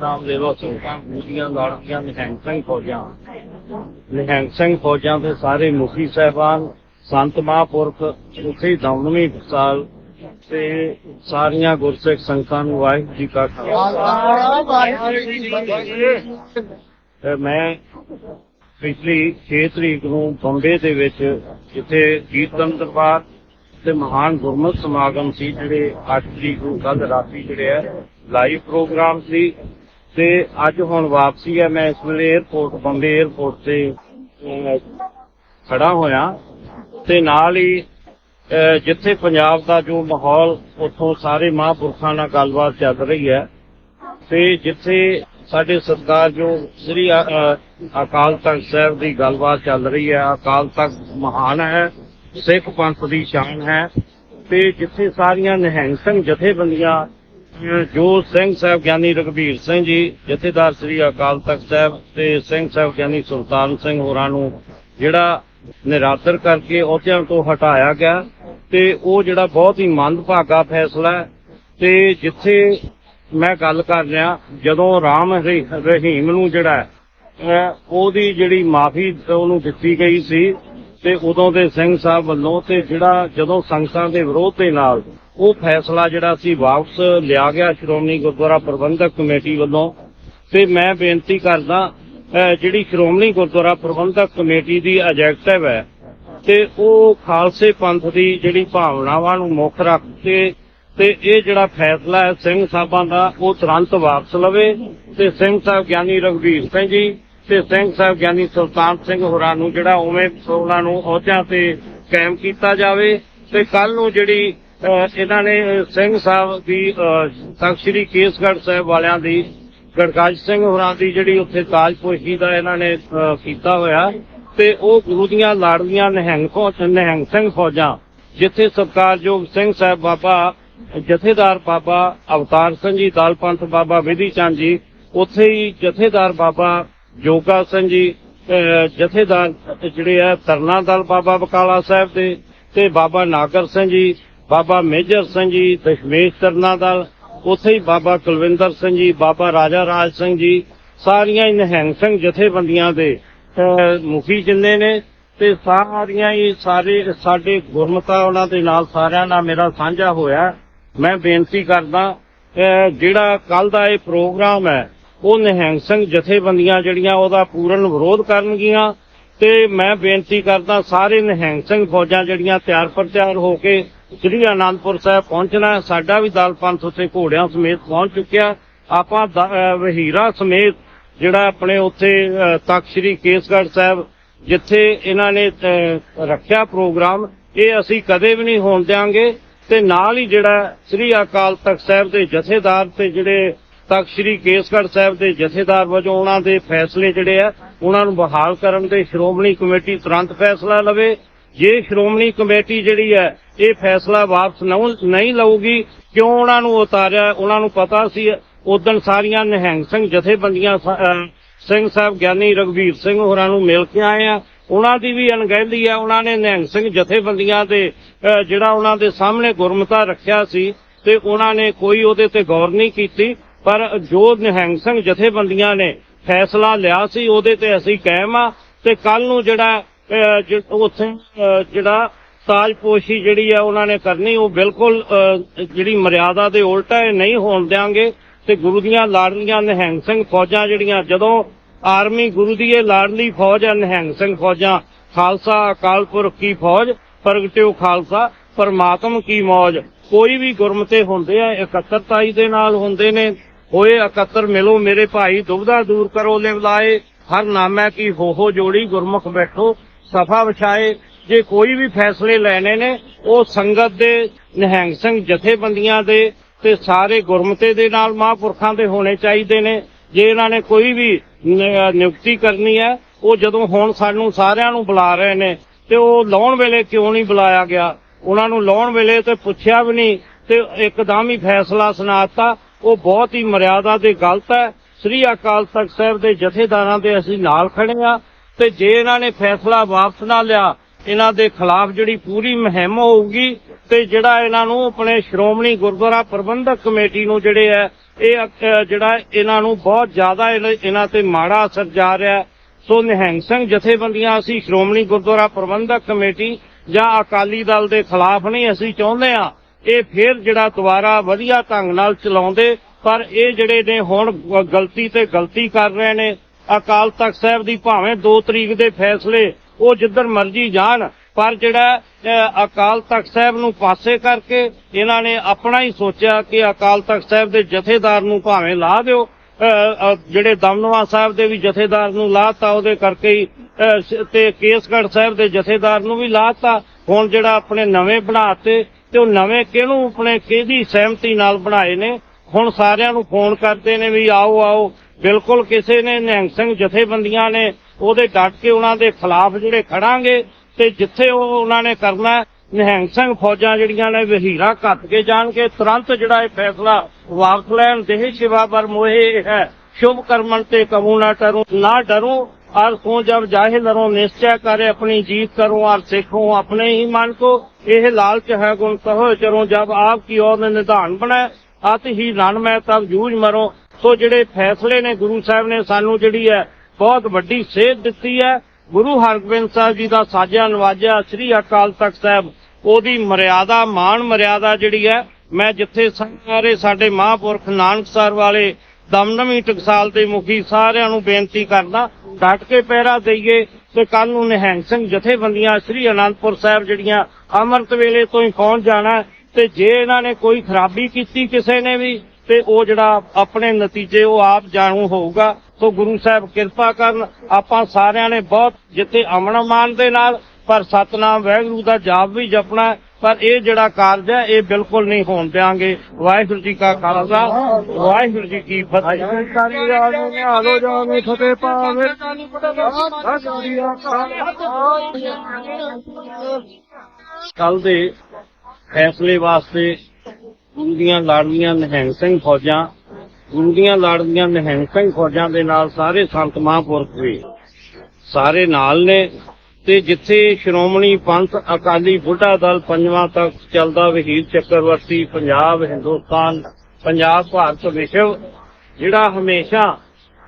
ਨਾਮ ਦੇ ਲੋ ਸੁਲਤਾਨ ਮੂਦੀਆਂ ਲੜਦੀਆਂ ਨਿਹੰਗ ਸਿੰਘ ਫੌਜਾਂ। ਨਿਹੰਗ ਸਿੰਘ ਫੌਜਾਂ ਦੇ ਸਾਰੇ ਮੁਖੀ ਸਹਿਬਾਨ, ਸੰਤ ਮਹਾਂਪੁਰਖ, ਉੱਥੇ ਦਮਨਵੀਂ ਸਾਲ ਤੇ ਸਾਰੀਆਂ ਗੁਰਸਿੱਖ ਸੰਗਤਾਂ ਨੂੰ ਵਾਹਿਗੁਰੂ ਜੀ ਕਾ ਖਾਲਸਾ। ਤੇ ਮੈਂ ਪਿਛਲੀ 6 ਤਰੀਕ ਨੂੰ ਬੰਬੇ ਦੇ ਵਿੱਚ ਜਿੱਥੇ ਕੀਰਤਨ ਦਰਬਾਰ ਤੇ ਮਹਾਨ ਗੁਰਮਤਿ ਸਮਾਗਮ ਸੀ, ਜਿਹੜੇ 8 ਤਰੀਕ ਨੂੰ ਕੱਲ ਰਾਤੀ ਜਿਹੜੇ ਹੈ ਲਾਈਵ ਪ੍ਰੋਗਰਾਮ ਸੀ ਤੇ ਅੱਜ ਹੁਣ ਵਾਪਸੀ ਹੈ ਮੈਂ ਇਸ ਵੇਲੇ 에어ਪੋਰਟ ਬੰਬੇ 에어ਪੋਰਟ ਤੇ ਖੜਾ ਹੋਇਆ। ਤੇ ਨਾਲ ਹੀ ਜਿੱਥੇ ਪੰਜਾਬ ਦਾ ਜੋ ਮਾਹੌਲ, ਉੱਥੋਂ ਸਾਰੇ ਮਹਾਂਪੁਰਖਾਂ ਨਾਲ ਗੱਲਬਾਤ ਚੱਲ ਰਹੀ ਹੈ। ਤੇ ਜਿੱਥੇ ਸਾਡੇ ਸਰਕਾਰ ਜੋ ਸ੍ਰੀ ਅਕਾਲ ਤਖਤ ਸਾਹਿਬ ਦੀ ਗੱਲਬਾਤ ਚੱਲ ਰਹੀ ਹੈ, ਅਕਾਲ ਤਖਤ ਮਹਾਨ ਹੈ, ਸਿੱਖ ਪੰਥ ਦੀ ਸ਼ਾਨ ਹੈ। ਤੇ ਜਿੱਥੇ ਸਾਰੀਆਂ ਨਿਹੰਗ ਸਿੰਘ ਜਥੇਬੰਦੀਆਂ ਜੋ ਸਿੰਘ ਸਾਹਿਬ ਗਿਆਨੀ ਰਘਬੀਰ ਸਿੰਘ ਜੀ, ਜਥੇਦਾਰ ਸ੍ਰੀ ਅਕਾਲ ਤਖਤ ਸਾਹਿਬ ਤੇ ਸਿੰਘ ਸਾਹਿਬ ਗਿਆਨੀ ਸੁਲਤਾਨ ਸਿੰਘ ਹੋਰਾਂ ਨੂੰ ਜਿਹੜਾ ਨਿਰਾਦਰ ਕਰਕੇ ਅਹੁਦਿਆਂ ਤੋਂ ਹਟਾਇਆ ਗਿਆ ਤੇ ਉਹ ਜਿਹੜਾ ਬਹੁਤ ਹੀ ਮੰਦਭਾਗਾ ਫੈਸਲਾ ਤੇ ਜਿੱਥੇ ਮੈਂ ਗੱਲ ਕਰ ਰਿਹਾ, ਜਦੋਂ ਰਾਮ ਰਹੀਮ ਨੂੰ ਜਿਹੜਾ ਉਹਦੀ ਜਿਹੜੀ ਮਾਫੀ ਉਹਨੂੰ ਦਿੱਤੀ ਗਈ ਸੀ ਤੇ ਉਦੋਂ ਦੇ ਸਿੰਘ ਸਾਹਿਬ ਵੱਲੋਂ ਤੇ ਜਿਹੜਾ ਜਦੋਂ ਸੰਗਤਾਂ ਦੇ ਵਿਰੋਧ ਦੇ ਨਾਲ ਉਹ ਫੈਸਲਾ ਜਿਹੜਾ ਸੀ ਵਾਪਸ ਲਿਆ ਗਿਆ ਸ਼੍ਰੋਮਣੀ ਗੁਰਦੁਆਰਾ ਪ੍ਰਬੰਧਕ ਕਮੇਟੀ ਵੱਲੋਂ। ਤੇ ਮੈਂ ਬੇਨਤੀ ਕਰਦਾ ਜਿਹੜੀ ਸ਼੍ਰੋਮਣੀ ਗੁਰਦੁਆਰਾ ਪ੍ਰਬੰਧਕ ਕਮੇਟੀ ਦੀ ਆਬਜੈਕਟਿਵ ਹੈ, ਤੇ ਉਹ ਖਾਲਸੇ ਪੰਥ ਦੀ ਜਿਹੜੀ ਭਾਵਨਾਵਾਂ ਨੂੰ ਮੁੱਖ ਰੱਖ ਕੇ ਤੇ ਇਹ ਜਿਹੜਾ ਫੈਸਲਾ ਹੈ ਸਿੰਘ ਸਾਹਿਬਾਂ ਦਾ, ਉਹ ਤੁਰੰਤ ਵਾਪਸ ਲਵੇ। ਤੇ ਸਿੰਘ ਸਾਹਿਬ ਗਿਆਨੀ ਰਘਵੀਰ ਸਿੰਘ ਜੀ ਤੇ ਸਿੰਘ ਸਾਹਿਬ ਗਿਆਨੀ ਸੁਲਤਾਨ ਸਿੰਘ ਹੋਰਾਂ ਨੂੰ ਜਿਹੜਾ ਉਵੇਂ ਸੋਲਾਂ ਨੂੰ ਅਹੁਦਿਆਂ ਤੇ ਕਾਇਮ ਕੀਤਾ ਜਾਵੇ। ਤੇ ਕੱਲ ਨੂੰ ਜਿਹੜੀ ਇਹਨਾਂ ਨੇ ਸਿੰਘ ਸਾਹਿਬ ਦੀ ਅਹ, ਤਖ਼ਤ ਸ੍ਰੀ ਕੇਸਗੜ੍ਹ ਸਾਹਿਬ ਵਾਲਿਆਂ ਦੀ ਗੜਕਾਜ ਸਿੰਘ ਹੋਰਾਂ ਦੀ ਜਿਹੜੀ ਉੱਥੇ ਤਾਜਪੋਸ਼ੀ ਦਾ ਇਹਨਾਂ ਨੇ ਕੀਤਾ ਹੋਇਆ। ਤੇ ਉਹ ਗੁਰੂ ਦੀਆਂ ਲਾੜੀਆਂ ਨਿਹੰਗ ਨਿਹੰਗ ਸਿੰਘ ਫੌਜਾਂ ਜਿੱਥੇ ਸਤਿਕਾਰਯੋਗ ਸਿੰਘ ਸਾਹਿਬ ਬਾਬਾ ਜਥੇਦਾਰ ਬਾਬਾ ਅਵਤਾਰ ਸਿੰਘ ਜੀ ਦਲ ਪੰਥ ਬਾਬਾ ਵਿਧੀ ਚੰਦ ਜੀ ਉੱਥੇ ਹੀ ਜਥੇਦਾਰ ਬਾਬਾ ਜੋਗਾ ਸਿੰਘ ਜੀ ਜਥੇਦਾਰ ਜਿਹੜੇ ਆ ਤਰਨਾ ਦਲ ਬਾਬਾ ਬਕਾਲਾ ਸਾਹਿਬ ਦੇ ਤੇ ਬਾਬਾ ਨਾਗਰ ਸਿੰਘ ਜੀ ਬਾਬਾ ਮੇਜਰ ਸਿੰਘ ਜੀ, ਦਸ਼ਮੇਸ਼ ਤਰਨਾ ਦਲ, ਉੱਥੇ ਹੀ ਬਾਬਾ ਕੁਲਵਿੰਦਰ ਸਿੰਘ ਜੀ, ਬਾਬਾ ਰਾਜਾ ਰਾਜ ਸਿੰਘ ਜੀ, ਸਾਰੀਆਂ ਹੀ ਨਿਹੰਗ ਸਿੰਘ ਜਥੇਬੰਦੀਆਂ ਦੇ ਮੁਖੀ ਜਿੰਨੇ ਨੇ, ਤੇ ਸਾਰੀਆਂ ਹੀ ਸਾਰੇ ਸਾਡੇ ਗੁਰਮਤਾ ਉਹਨਾਂ ਦੇ ਨਾਲ ਸਾਰਿਆਂ ਨਾਲ ਮੇਰਾ ਸਾਂਝਾ ਹੋਇਆ। ਮੈਂ ਬੇਨਤੀ ਕਰਦਾ ਜਿਹੜਾ ਕੱਲ ਦਾ ਇਹ ਪ੍ਰੋਗਰਾਮ ਹੈ, ਉਹ ਨਿਹੰਗ ਸਿੰਘ ਜਥੇਬੰਦੀਆਂ ਜਿਹੜੀਆਂ, ਉਹਦਾ ਪੂਰਨ ਵਿਰੋਧ ਕਰਨਗੀਆਂ। ਤੇ ਮੈਂ ਬੇਨਤੀ ਕਰਦਾ, ਸਾਰੇ ਨਿਹੰਗ ਸਿੰਘ ਫੌਜਾਂ ਜਿਹੜੀਆਂ ਤਿਆਰ ਪਰ ਤਿਆਰ ਹੋ ਕੇ ਸ੍ਰੀ ਅਨੰਦਪੁਰ ਸਾਹਿਬ ਪਹੁੰਚਣਾ ਸਾਡਾ ਵੀ ਦਲ ਪੰਥ ਉੱਥੇ ਘੋੜਿਆਂ ਸਮੇਤ ਪਹੁੰਚ ਚੁੱਕਿਆ ਆਪਾਂ ਦ- ਵਹੀਰਾ ਸਮੇਤ ਜਿਹੜਾ ਆਪਣੇ ਉੱਥੇ ਤਖ਼ਤ ਸ੍ਰੀ ਕੇਸਗੜ੍ਹ ਸਾਹਿਬ, ਜਿੱਥੇ ਇਹਨਾਂ ਨੇ ਰੱਖਿਆ ਪ੍ਰੋਗਰਾਮ, ਇਹ ਅਸੀਂ ਕਦੇ ਵੀ ਨਹੀਂ ਹੋਣ ਦਿਆਂਗੇ। ਤੇ ਨਾਲ ਹੀ ਜਿਹੜਾ ਸ੍ਰੀ ਅਕਾਲ ਤਖਤ ਸਾਹਿਬ ਦੇ ਜਥੇਦਾਰ ਤੇ ਜਿਹੜੇ ਤਖ਼ਤ ਸ੍ਰੀ ਕੇਸਗੜ੍ਹ ਸਾਹਿਬ ਦੇ ਜਥੇਦਾਰ ਵਜੋਂ ਉਹਨਾਂ ਦੇ ਫੈਸਲੇ ਜਿਹੜੇ ਆ, ਉਹਨਾਂ ਨੂੰ ਬਹਾਲ ਕਰਨ ਦੇ ਸ਼੍ਰੋਮਣੀ ਕਮੇਟੀ ਤੁਰੰਤ ਫੈਸਲਾ ਲਵੇ। ਜੇ ਸ਼੍ਰੋਮਣੀ ਕਮੇਟੀ ਜਿਹੜੀ ਹੈ, ਇਹ ਫੈਸਲਾ ਵਾਪਸ ਨਹੀਂ ਲਊਗੀ, ਕਿਉਂ ਉਹਨਾਂ ਨੂੰ ਉਤਾਰਿਆ? ਉਹਨਾਂ ਨੂੰ ਪਤਾ ਸੀ, ਉਦੋਂ ਸਾਰੀਆਂ ਨਿਹੰਗ ਸਿੰਘ ਜਥੇਬੰਦੀਆਂ ਸਿੰਘ ਸਾਹਿਬ ਗਿਆਨੀ ਰਘਵੀਰ ਸਿੰਘ ਹੋਰਾਂ ਨੂੰ ਮਿਲ ਕੇ ਆਏ ਆ। ਉਹਨਾਂ ਦੀ ਵੀ ਅਣਗਹਿਲੀ ਹੈ ਉਹਨਾਂ ਨੇ ਨਿਹੰਗ ਸਿੰਘ ਜਥੇਬੰਦੀਆਂ ਦੇ ਜਿਹੜਾ ਉਹਨਾਂ ਦੇ ਸਾਹਮਣੇ ਗੁਰਮਤਾ ਰੱਖਿਆ ਸੀ ਤੇ ਉਹਨਾਂ ਨੇ ਕੋਈ ਉਹਦੇ ਤੇ ਗੌਰ ਨਹੀਂ ਕੀਤੀ। ਪਰ ਜੋ ਨਿਹੰਗ ਸਿੰਘ ਜਥੇਬੰਦੀਆਂ ਨੇ ਫੈਸਲਾ ਲਿਆ ਸੀ, ਉਹਦੇ ਤੇ ਅਸੀਂ ਕਾਇਮ ਆ। ਤੇ ਕੱਲ ਨੂੰ ਜਿਹੜਾ ਉੱਥੇ ਅਹ, ਜਿਹੜਾ ਤਾਜਪੋਸ਼ੀ ਜਿਹੜੀ ਆ ਉਹਨਾਂ ਨੇ ਕਰਨੀ ਉਹ ਬਿਲਕੁਲ ਜਿਹੜੀ ਮਰਿਆਦਾ ਦੇ ਉਲਟ ਹੈ ਨਹੀਂ ਹੋਣ ਦਿਆਂਗੇ। ਤੇ ਗੁਰੂ ਦੀਆਂ ਲਾੜਲੀਆਂ ਨਿਹੰਗ ਸਿੰਘ ਫੌਜਾਂ ਜਿਹੜੀਆਂ ਜਦੋਂ ਆਰਮੀ ਗੁਰੂ ਦੀ ਇਹ ਲਾਡਲੀ ਫੌਜ ਹੈ ਨਿਹੰਗ ਸਿੰਘ ਫੌਜਾਂ ਖਾਲਸਾ ਅਕਾਲ ਪੁਰਖ ਕੀ ਫੌਜ ਪ੍ਰਗਟਿਓ ਖਾਲਸਾ ਪਰਮਾਤਮ ਕੀ ਮੌਜ। ਕੋਈ ਵੀ ਗੁਰਮਤੇ ਹੁੰਦੇ ਆ ਇਕੱਤਰਤਾਈ ਦੇ ਨਾਲ ਹੁੰਦੇ ਨੇ। ਹੋਏ ਇਕੱਤਰ ਮਿਲੋ ਮੇਰੇ ਭਾਈ ਦੁਬਦਾ ਦੂਰ ਕਰੋ ਲਿਵਲਾਏ ਹਰ ਨਾਮੈ ਕੀ ਹੋ ਹੋ ਜੋੜੀ ਗੁਰਮੁਖ ਬੈਠੋ। ਸਫਾ ਵਿਛਾਏ। ਜੇ ਕੋਈ ਵੀ ਫੈਸਲੇ ਲੈਣੇ ਨੇ, ਉਹ ਸੰਗਤ ਦੇ, ਨਿਹੰਗ ਸਿੰਘ ਜਥੇਬੰਦੀਆਂ ਦੇ ਤੇ ਸਾਰੇ ਗੁਰਮਤੇ ਦੇ ਨਾਲ ਮਹਾਂਪੁਰਖਾਂ ਦੇ ਹੋਣੇ ਚਾਹੀਦੇ ਨੇ। ਜੇ ਇਹਨਾਂ ਨੇ ਕੋਈ ਵੀ ਨਿਯੁਕਤੀ ਕਰਨੀ ਹੈ, ਉਹ ਜਦੋਂ ਹੁਣ ਸਾਨੂੰ ਸਾਰਿਆਂ ਨੂੰ ਬੁਲਾ ਰਹੇ ਨੇ ਤੇ ਉਹ ਲਾਉਣ ਵੇਲੇ ਕਿਉਂ ਨਹੀਂ ਬੁਲਾਇਆ ਗਿਆ? ਉਹਨਾਂ ਨੂੰ ਲਾਉਣ ਵੇਲੇ ਤੇ ਪੁੱਛਿਆ ਵੀ ਨਹੀਂ ਤੇ ਇੱਕਦਮ ਹੀ ਫੈਸਲਾ ਸੁਣਾਤਾ। ਉਹ ਬਹੁਤ ਹੀ ਮਰਿਆਦਾ ਤੇ ਗਲਤ ਹੈ। ਸ੍ਰੀ ਅਕਾਲ ਤਖਤ ਸਾਹਿਬ ਦੇ ਜਥੇਦਾਰਾਂ ਦੇ ਅਸੀਂ ਨਾਲ ਖੜੇ ਆ ਤੇ ਜੇ ਇਹਨਾਂ ਨੇ ਫੈਸਲਾ ਵਾਪਸ ਨਾ ਲਿਆ, ਇਹਨਾਂ ਦੇ ਖਿਲਾਫ ਜਿਹੜੀ ਪੂਰੀ ਮੁਹਿੰਮ ਹੋਊਗੀ ਤੇ ਜਿਹੜਾ ਇਹਨਾਂ ਨੂੰ ਆਪਣੇ ਸ਼੍ਰੋਮਣੀ ਗੁਰਦੁਆਰਾ ਪ੍ਰਬੰਧਕ ਕਮੇਟੀ ਨੂੰ ਜਿਹੜੇ ਹੈ, ਇਹ ਜਿਹੜਾ ਇਹਨਾਂ ਨੂੰ ਬਹੁਤ ਜ਼ਿਆਦਾ ਇਹਨਾਂ ਤੇ ਮਾੜਾ ਅਸਰ ਜਾ ਰਿਹਾ ਸੋ ਨਿਹੰਗ ਸਿੰਘ ਜਥੇਬੰਦੀਆਂ, ਅਸੀਂ ਸ਼੍ਰੋਮਣੀ ਗੁਰਦੁਆਰਾ ਪ੍ਰਬੰਧਕ ਕਮੇਟੀ ਜਾਂ ਅਕਾਲੀ ਦਲ ਦੇ ਖਿਲਾਫ ਨਹੀਂ ਅਸੀਂ ਚਾਹੁੰਦੇ ਆ ਇਹ ਫੇਰ ਜਿਹੜਾ ਦੁਬਾਰਾ ਵਧੀਆ ਢੰਗ ਨਾਲ ਚਲਾਉਂਦੇ, ਪਰ ਇਹ ਜਿਹੜੇ ਨੇ ਹੁਣ ਗਲਤੀ ਤੇ ਗਲਤੀ ਕਰ ਰਹੇ ਨੇ ਅਕਾਲ ਤਖਤ ਸਾਹਿਬ ਦੀ ਭਾਵੇਂ 2 ਤਰੀਕ ਦੇ ਫੈਸਲੇ ਉਹ ਜਿੱਧਰ ਮਰਜ਼ੀ ਜਾਣ, ਪਰ ਜਿਹੜਾ ਅਕਾਲ ਤਖਤ ਸਾਹਿਬ ਨੂੰ ਪਾਸੇ ਕਰਕੇ ਇਹਨਾਂ ਨੇ ਆਪਣਾ ਹੀ ਸੋਚਿਆ ਕਿ ਅਕਾਲ ਤਖਤ ਸਾਹਿਬ ਦੇ ਜਥੇਦਾਰ ਨੂੰ ਭਾਵੇਂ ਲਾ ਦਿਓ ਜਿਹੜੇ ਦਮਨਵਾ ਸਾਹਿਬ ਦੇ ਵੀ ਜਥੇਦਾਰ ਨੂੰ ਲਾਤਾ ਉਹਦੇ ਕਰਕੇ ਹੀ ਤੇ ਕੇਸਗੜ ਸਾਹਿਬ ਦੇ ਜਥੇਦਾਰ ਨੂੰ ਵੀ ਲਾਤਾ ਹੁਣ ਜਿਹੜਾ ਆਪਣੇ ਨਵੇਂ ਬਣਾਤੇ ਤੇ ਉਹ ਨਵੇਂ ਕਿਹਨੂੰ ਆਪਣੇ, ਕਿਹਦੀ ਸਹਿਮਤੀ ਨਾਲ ਬਣਾਏ ਨੇ? ਹੁਣ ਸਾਰਿਆਂ ਨੂੰ ਫੋਨ ਕਰਦੇ ਨੇ ਵੀ ਆਓ ਆਓ ਬਿਲਕੁਲ ਕਿਸੇ ਨੇ ਨਿਹੰਗ ਸਿੰਘ ਜਥੇਬੰਦੀਆਂ ਨੇ ਉਹਦੇ ਡਟ ਕੇ ਉਹਨਾਂ ਦੇ ਖਿਲਾਫ ਜਿਹੜੇ ਖੜਾਂਗੇ ਤੇ ਜਿੱਥੇ ਉਹ ਉਹਨਾਂ ਨੇ ਕਰਨਾ ਹੈ, ਨਿਹੰਗ ਸਿੰਘ ਫੌਜਾਂ ਜਿਹੜੀਆਂ ਨੇ ਵਹੀਰਾ ਕੱਟ ਕੇ ਜਾਣਗੇ ਤੁਰੰਤ ਜਿਹੜਾ ਇਹ ਫੈਸਲਾ ਵਾਪਸ ਲੈਣ ਦੇਹ ਸ਼ਿਵਾ ਪਰ ਮੋਹਿ ਹੈ शुभ कर्मन ते कबू न डरूं ना डरूं और सो जब जाहि लरूं निश्चय करे अपनी जीत करूं और सीखूं अपने ही मन को यह लालच है गुण कहो चरूं जब आपकी ओर ने निधान बने ਅਤ ਹੀ ਰਣ ਮੈਂ ਤਬ ਜੂਝ ਮਰੋ। ਸੋ ਜਿਹੜੇ ਫੈਸਲੇ ਨੇ ਗੁਰੂ ਸਾਹਿਬ ਨੇ ਸਾਨੂੰ ਜਿਹੜੀ ਹੈ ਬਹੁਤ ਵੱਡੀ ਸੇਧ ਦਿੱਤੀ ਹੈ। ਗੁਰੂ ਹਰਗੋਬਿੰਦ ਸਾਹਿਬ ਜੀ ਦਾ ਸਾਜਾ ਨਵਾਜਿਆ ਸ੍ਰੀ ਅਕਾਲ ਤਖਤ ਸਾਹਿਬ, ਉਹਦੀ ਮਰਿਆਦਾ, ਮਾਣ ਮਰਿਆਦਾ ਜਿਹੜੀ ਹੈ, ਮੈਂ ਜਿੱਥੇ ਸਾਰੇ ਸਾਡੇ ਮਹਾਪੁਰਖ ਨਾਨਕਸਰ ਵਾਲੇ ਦਮਨਮੀ ਟਕਸਾਲ ਦੇ ਮੁਖੀ ਸਾਰਿਆਂ ਨੂੰ ਬੇਨਤੀ ਕਰਦਾ, ਡਟ ਕੇ ਪਹਿਰਾ ਦਈਏ ਤੇ ਕੱਲ ਨੂੰ ਨਿਹੰਗ ਸਿੰਘ ਜਥੇਬੰਦੀਆਂ ਸ੍ਰੀ ਅਨੰਦਪੁਰ ਸਾਹਿਬ ਜਿਹੜੀਆਂ ਅੰਮ੍ਰਿਤ ਵੇਲੇ ਤੋਂ ਹੀ ਪਹੁੰਚ ਜਾਣਾ ਤੇ ਜੇ ਇਹਨਾਂ ਨੇ ਕੋਈ ਖਰਾਬੀ ਕੀਤੀ ਕਿਸੇ ਨੇ ਵੀ ਤੇ ਉਹ ਜਿਹੜਾ ਆਪਣੇ ਨਤੀਜੇ ਉਹ ਆਪ ਜਾਣੂ ਹੋਊਗਾ। ਸੋ ਗੁਰੂ ਸਾਹਿਬ ਕਿਰਪਾ ਕਰਨ ਆਪਾਂ ਸਾਰਿਆਂ ਨੇ ਬਹੁਤ ਜਿੱਥੇ ਅਮਨ ਮਾਨ ਦੇ ਨਾਲ ਪਰ ਸਤਨਾਮ ਵਾਹਿਗੁਰੂ ਦਾ ਜਾਪ ਵੀ ਜਪਣਾ। ਪਰ ਇਹ ਜਿਹੜਾ ਕਾਰਜ ਹੈ ਇਹ ਬਿਲਕੁਲ ਨਹੀਂ ਹੋਣ ਦਿਆਂਗੇ। ਵਾਹਿਗੁਰੂ ਜੀ ਕਾ ਖਾਲਸਾ ਵਾਹਿਗੁਰੂ ਜੀ ਕੀ ਫਤਿਹ। ਆਲੋ ਜਾਵੇ ਫਤਿਹ ਪਾਵੇ ਕੱਲ ਦੇ ਫੈਸਲੇ ਵਾਸਤੇ ਗੁਰੂ ਦੀਆਂ ਲਾੜਲੀਆਂ ਨਿਹੰਗ ਸਿੰਘ ਫੌਜਾਂ ਗੁਰੂ ਦੀਆਂ ਲਾੜਲੀਆਂ ਨਿਹੰਗ ਸਿੰਘ ਫੌਜਾਂ ਦੇ ਨਾਲ ਸਾਰੇ ਸੰਤ ਮਹਾਂਪੁਰਖ ਵੀ ਸਾਰੇ ਨਾਲ ਨੇ ਤੇ ਜਿੱਥੇ ਸ਼੍ਰੋਮਣੀ ਪੰਥ ਅਕਾਲੀ ਬੁੱਢਾ ਦਲ ਪੰਜਵਾਂ ਤੱਕ ਚੱਲਦਾ ਵਹੀਰ ਚੱਕਰਵਰਤੀ ਪੰਜਾਬ, ਹਿੰਦੁਸਤਾਨ, ਪੰਜਾਬ, ਭਾਰਤ ਵਿਸ਼ਵ, ਜਿਹੜਾ ਹਮੇਸ਼ਾ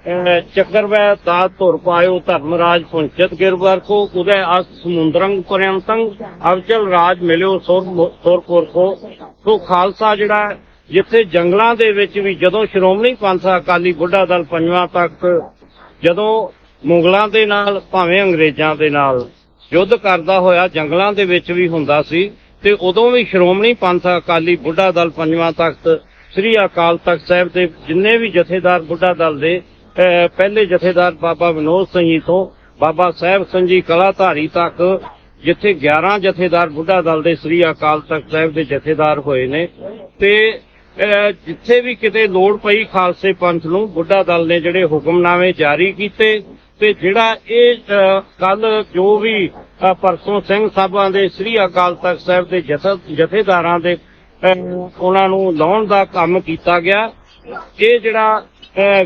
ਅਹ, ਚੱਕਰਵੈ ਦਾ ਧੁਰ ਪਾਇਓ ਧਰਮਰਾਜ ਪੁੰਚਤ ਗਿਰਵਰ ਕੋ ਉਦੈ ਅਸ ਅਵਚਲ ਰਾਜ ਮਿਲਿਓ ਸੁਰ ਸੁਰਪੁਰ ਕੋ। ਸੋ ਖਾਲਸਾ ਜਿਹੜਾ ਜਿੱਥੇ ਜੰਗਲਾਂ ਦੇ ਵਿੱਚ ਵੀ ਜਦੋਂ ਸ਼੍ਰੋਮਣੀ ਪੰਥ ਅਕਾਲੀ ਬੁੱਢਾ ਦਲ ਪੰਜਵਾਂ ਤੱਕ ਜਦੋਂ ਮੁਗਲਾਂ ਦੇ ਨਾਲ ਭਾਵੇਂ ਅੰਗਰੇਜ਼ਾਂ ਦੇ ਨਾਲ ਯੁੱਧ ਕਰਦਾ ਹੋਇਆ ਜੰਗਲਾਂ ਦੇ ਵਿੱਚ ਵੀ ਹੁੰਦਾ ਸੀ ਤੇ ਉਦੋਂ ਵੀ ਸ਼੍ਰੋਮਣੀ ਪੰਥ ਅਕਾਲੀ ਬੁੱਢਾ ਦਲ ਪੰਜਵਾਂ ਤਖਤ ਸ੍ਰੀ ਅਕਾਲ ਤਖਤ ਸਾਹਿਬ ਦੇ ਜਿੰਨੇ ਵੀ ਜਥੇਦਾਰ ਬੁੱਢਾ ਦਲ ਦੇ ਪਹਿਲੇ ਜਥੇਦਾਰ ਬਾਬਾ ਵਿਨੋਦ ਸਿੰਘ ਜੀ ਤੋਂ ਬਾਬਾ ਸਾਹਿਬ ਸਿੰਘ ਜੀ ਕਲਾਧਾਰੀ ਤੱਕ ਜਿੱਥੇ 11 ਜਥੇਦਾਰ ਬੁੱਢਾ ਦਲ ਦੇ ਸ੍ਰੀ ਅਕਾਲ ਤਖਤ ਸਾਹਿਬ ਦੇ ਜਥੇਦਾਰ ਹੋਏ ਨੇ। ਤੇ ਅਹ, ਜਿੱਥੇ ਵੀ ਕਿਤੇ ਲੋੜ ਪਈ ਖਾਲਸੇ ਪੰਥ ਨੂੰ ਬੁੱਢਾ ਦਲ ਨੇ ਜਿਹੜੇ ਹੁਕਮਨਾਮੇ ਜਾਰੀ ਕੀਤੇ। ਤੇ ਜਿਹੜਾ ਇਹ ਕੱਲ ਜੋ ਵੀ ਪਰਸੋਂ ਸਿੰਘ ਸਾਹਿਬਾਂ ਦੇ ਸ੍ਰੀ ਅਕਾਲ ਤਖਤ ਸਾਹਿਬ ਦੇ ਜਥੇਦਾਰਾਂ ਦੇ ਅਹ, ਉਹਨਾਂ ਨੂੰ ਲਾਉਣ ਦਾ ਕੰਮ ਕੀਤਾ ਗਿਆ। ਇਹ ਜਿਹੜਾ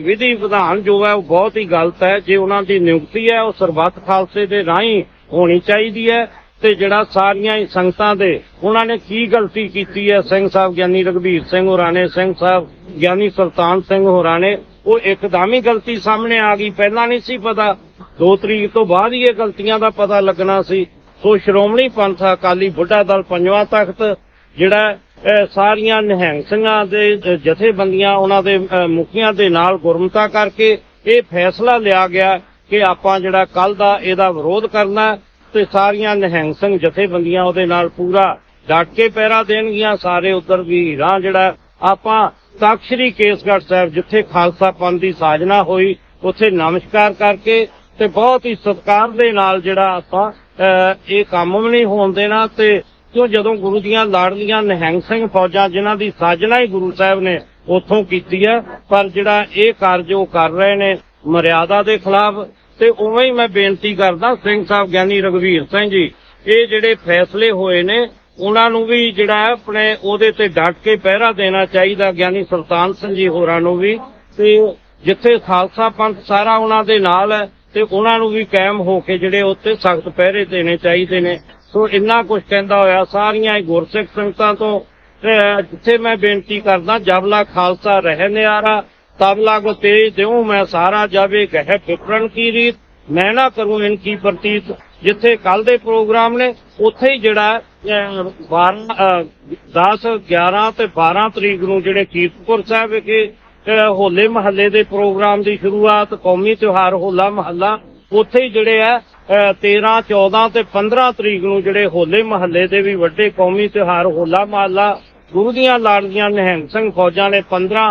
ਵਿਧੀ ਵਿਧਾਨ ਜੋ ਹੈ, ਉਹ ਬਹੁਤ ਹੀ ਗਲਤ ਹੈ। ਜੇ ਉਹਨਾਂ ਦੀ ਨਿਯੁਕਤੀ ਹੈ, ਉਹ ਸਰਬੱਤ ਖਾਲਸੇ ਦੇ ਰਾਹੀਂ ਹੋਣੀ ਚਾਹੀਦੀ ਹੈ ਤੇ ਜਿਹੜਾ ਸਾਰੀਆਂ ਹੀ ਸੰਗਤਾਂ ਦੇ, ਉਹਨਾਂ ਨੇ ਕੀ ਗਲਤੀ ਕੀਤੀ ਹੈ? ਸਿੰਘ ਸਾਹਿਬ ਗਿਆਨੀ ਰਘਬੀਰ ਸਿੰਘ ਹੋਰਾਂ ਨੇ, ਸਿੰਘ ਸਾਹਿਬ ਗਿਆਨੀ ਸੁਲਤਾਨ ਸਿੰਘ ਹੋਰਾਂ ਨੇ, ਉਹ ਇੱਕਦਮ ਹੀ ਗਲਤੀ ਸਾਹਮਣੇ ਆ ਗਈ। ਪਹਿਲਾਂ ਨਹੀਂ ਸੀ ਪਤਾ। 2 ਤਰੀਕ ਤੋਂ ਬਾਅਦ ਹੀ ਇਹ ਗਲਤੀਆਂ ਦਾ ਪਤਾ ਲੱਗਣਾ ਸੀ। ਸੋ ਸ਼੍ਰੋਮਣੀ ਪੰਥ ਅਕਾਲੀ ਬੁੱਢਾ ਦਲ ਪੰਜਵਾਂ ਤਖਤ, ਜਿਹੜਾ ਸਾਰੀਆਂ ਨਿਹੰਗ ਸਿੰਘਾਂ ਦੇ ਜਥੇਬੰਦੀਆਂ ਉਹਨਾਂ ਦੇ ਮੁਖੀਆਂ ਦੇ ਨਾਲ ਗੁਰਮਤਾ ਕਰਕੇ ਇਹ ਫੈਸਲਾ ਲਿਆ ਗਿਆ ਕਿ ਆਪਾਂ ਜਿਹੜਾ ਕੱਲ ਦਾ ਇਹਦਾ ਵਿਰੋਧ ਕਰਨਾ ਤੇ ਸਾਰੀਆਂ ਨਿਹੰਗ ਸਿੰਘ ਜਥੇਬੰਦੀਆਂ ਉਹਦੇ ਨਾਲ ਪੂਰਾ ਡਟ ਕੇ ਪਹਿਰਾ ਦੇਣਗੀਆਂ, ਸਾਰੇ ਉਧਰ ਵੀ ਰਾਹ ਜਿਹੜਾ ਆਪਾਂ ਤਖ਼ਤ ਸ੍ਰੀ ਕੇਸਗੜ੍ਹ ਸਾਹਿਬ ਜਿੱਥੇ ਖਾਲਸਾ ਪੰਥ ਦੀ ਸਾਜਨਾ ਹੋਈ, ਉੱਥੇ ਨਮਸਕਾਰ ਕਰਕੇ ਤੇ ਬਹੁਤ ਹੀ ਸਤਿਕਾਰ ਦੇ ਨਾਲ ਜਿਹੜਾ ਆਪਾਂ ਇਹ ਕੰਮ ਵੀ ਨਹੀਂ ਹੋਣ ਦੇਣਾ ਤੇ ਕਿਉਂ ਜਦੋਂ ਗੁਰੂ ਦੀਆਂ ਲਾੜਲੀਆਂ ਨਿਹੰਗ ਸਿੰਘ ਫੌਜਾਂ, ਜਿਨ੍ਹਾਂ ਦੀ ਸਾਜਨਾ ਹੀ ਗੁਰੂ ਸਾਹਿਬ ਨੇ ਉੱਥੋਂ ਕੀਤੀ ਹੈ ਪਰ ਜਿਹੜਾ ਇਹ ਕਾਰਜ ਉਹ ਕਰ ਰਹੇ ਨੇ ਮਰਿਆਦਾ ਦੇ ਖਿਲਾਫ, ਤੇ ਉਵੇਂ ਹੀ ਮੈਂ ਬੇਨਤੀ ਕਰਦਾ ਸਿੰਘ ਸਾਹਿਬ ਗਿਆਨੀ ਰਘਵੀਰ ਸਿੰਘ ਜੀ, ਇਹ ਜਿਹੜੇ ਫੈਸਲੇ ਹੋਏ ਨੇ, ਉਹਨਾਂ ਨੂੰ ਵੀ ਜਿਹੜਾ ਆਪਣੇ ਉਹਦੇ ਤੇ ਡਟ ਕੇ ਪਹਿਰਾ ਦੇਣਾ ਚਾਹੀਦਾ, ਗਿਆਨੀ ਸੁਲਤਾਨ ਸਿੰਘ ਜੀ ਹੋਰਾਂ ਨੂੰ ਵੀ, ਤੇ ਜਿੱਥੇ ਖਾਲਸਾ ਪੰਥ ਸਾਰਾ ਉਹਨਾਂ ਦੇ ਨਾਲ ਹੈ, ਤੇ ਉਹਨਾਂ ਨੂੰ ਵੀ ਕਾਇਮ ਹੋ ਕੇ ਜਿਹੜੇ ਉੱਤੇ ਸਖਤ ਪਹਿਰੇ ਦੇਣੇ ਚਾਹੀਦੇ ਨੇ। ਸੋ ਇੰਨਾ ਕੁਝ ਕਹਿੰਦਾ ਹੋਇਆ, ਸਾਰੀਆਂ ਗੁਰਸਿੱਖ ਸੰਗਤਾਂ ਤੋਂ। ਜਿੱਥੇ ਮੈਂ ਬੇਨਤੀ ਕਰਦਾ, ਜਬਲਾ ਖਾਲਸਾ ਰਹਿ ਨਿਆਰਾ, ਤਬਲਾ ਲਗ ਤੇਜ ਦਿਉ ਮੈਂ ਸਾਰਾ ਜਾਵੇ ਗਹਿ ਫਿਕਰਨ ਕੀ ਰੀਤ। ਮੈਂ ਨਾ ਕਰੂੰ ਇਨ ਕੀ ਪ੍ਰਤੀਤ, ਜਿੱਥੇ ਕੱਲ ਦੇ ਪ੍ਰੋਗਰਾਮ ਨੇ, ਉੱਥੇ ਹੀ ਜਿਹੜਾ 12 10 11 ਤੇ 12 ਤਰੀਕ ਨੂੰ ਜਿਹੜੇ ਕੀਰਤਪੁਰ ਸਾਹਿਬ ਵਿਖੇ ਹੋਲੇ ਮਹੱਲੇ ਦੇ ਪ੍ਰੋਗਰਾਮ ਦੀ ਸ਼ੁਰੂਆਤ, ਕੌਮੀ ਤਿਉਹਾਰ ਹੋਲਾ ਮਹੱਲਾ ਉੱਥੇ ਹੀ ਜਿਹੜੇ ਆ ਅਹ, 13 14 ਤੇ 15 ਤਰੀਕ ਨੂੰ ਜਿਹੜੇ ਹੋਲੇ ਮਹੱਲੇ ਦੇ ਵੀ ਵੱਡੇ ਕੌਮੀ ਤਿਉਹਾਰ ਹੋਲਾ ਮਹੱਲਾ ਗੁਰੂ ਦੀਆਂ ਲਾੜੀਆਂ ਨਿਹੰਗ ਸਿੰਘ ਫੌਜਾਂ ਨੇ 15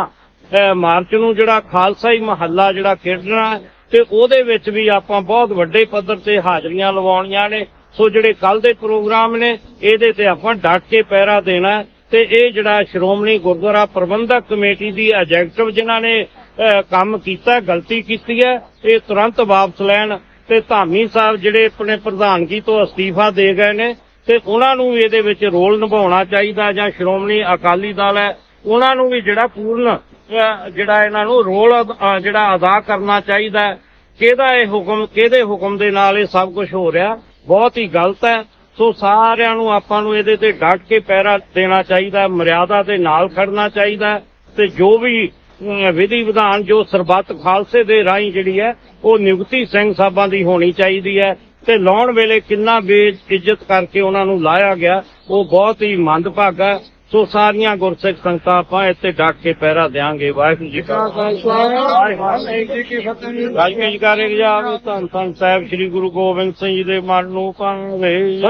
ਮਾਰਚ ਨੂੰ ਜਿਹੜਾ ਖਾਲਸਾ ਹੀ ਮਹੱਲਾ ਜਿਹੜਾ ਖੇਡਣਾ ਤੇ ਉਹਦੇ ਵਿੱਚ ਵੀ ਆਪਾਂ ਬਹੁਤ ਵੱਡੇ ਪੱਧਰ ਤੇ ਹਾਜ਼ਰੀਆਂ ਲਵਾਉਣੀਆਂ ਨੇ। ਸੋ ਜਿਹੜੇ ਕੱਲ ਦੇ ਪ੍ਰੋਗਰਾਮ ਨੇ ਇਹਦੇ ਤੇ ਆਪਾਂ ਡਟ ਕੇ ਪਹਿਰਾ ਦੇਣਾ ਤੇ ਇਹ ਜਿਹੜਾ ਸ਼੍ਰੋਮਣੀ ਗੁਰਦੁਆਰਾ ਪ੍ਰਬੰਧਕ ਕਮੇਟੀ ਦੀ ਐਜੈਕਟਿਵ ਜਿਨ੍ਹਾਂ ਨੇ ਕੰਮ ਕੀਤਾ, ਗਲਤੀ ਕੀਤੀ ਹੈ, ਇਹ ਤੁਰੰਤ ਵਾਪਸ ਲੈਣ ਤੇ ਧਾਮੀ ਸਾਹਿਬ ਜਿਹੜੇ ਆਪਣੇ ਪ੍ਰਧਾਨਗੀ ਤੋਂ ਅਸਤੀਫਾ ਦੇ ਗਏ ਨੇ ਤੇ ਉਹਨਾਂ ਨੂੰ ਇਹਦੇ ਵਿੱਚ ਰੋਲ ਨਿਭਾਉਣਾ ਚਾਹੀਦਾ ਜਾਂ ਸ਼੍ਰੋਮਣੀ ਅਕਾਲੀ ਦਲ ਹੈ, ਉਹਨਾਂ ਨੂੰ ਵੀ ਜਿਹੜਾ ਪੂਰਨ ਜਿਹੜਾ ਇਹਨਾਂ ਨੂੰ ਰੋਲ ਜਿਹੜਾ ਅਦਾ ਕਰਨਾ ਚਾਹੀਦਾ ਕਿਹਦਾ ਇਹ ਹੁਕਮ, ਕਿਹਦੇ ਹੁਕਮ ਦੇ ਨਾਲ ਇਹ ਸਭ ਕੁਝ ਹੋ ਰਿਹਾ, ਬਹੁਤ ਹੀ ਗਲਤ ਹੈ। ਸੋ ਸਾਰਿਆਂ ਨੂੰ ਆਪਾਂ ਨੂੰ ਇਹਦੇ ਤੇ ਡਟ ਕੇ ਪੈਰਾ ਦੇਣਾ ਚਾਹੀਦਾ, ਮਰਿਆਦਾ ਦੇ ਨਾਲ ਖੜਨਾ ਚਾਹੀਦਾ ਤੇ ਜੋ ਵੀ ਵਿਧੀ ਵਿਧਾਨ ਜੋ ਸਰਬੱਤ ਖਾਲਸੇ ਦੇ ਰਾਹੀਂ ਜਿਹੜੀ ਹੈ ਉਹ ਨਿਯੁਕਤੀ ਸਿੰਘ ਸਾਹਿਬਾਂ ਦੀ ਹੋਣੀ ਚਾਹੀਦੀ ਹੈ ਤੇ ਲਾਉਣ ਵੇਲੇ ਕਿੰਨਾ ਬੇਇੱਜ਼ਤ ਕਰਕੇ ਉਹਨਾਂ ਨੂੰ ਲਾਇਆ ਗਿਆ ਉਹ ਬਹੁਤ ਹੀ ਮੰਦਭਾਗਾ ਸੋ ਸਾਰੀਆਂ ਗੁਰਸਿੱਖ ਸੰਗਤਾਂ ਆਪਾਂ ਇੱਥੇ ਡਟ ਕੇ ਪਹਿਰਾ ਦੇਾਂਗੇ ਵਾਹਿਗੁਰੂ ਜੀ ਕਾ ਖਾਲਸਾ। ਵਾਹਿਗੁਰੂ ਜੀ ਕੀ ਫਤਿਹ। ਰਾਜਕੀਜ ਕਰੇ ਜਾਵੇ ਧੰਨ ਧੰਨ ਸਾਹਿਬ ਸ੍ਰੀ ਗੁਰੂ ਗੋਬਿੰਦ ਸਿੰਘ ਜੀ ਦੇ ਮਨ ਨੂੰ ਪਾਵੇ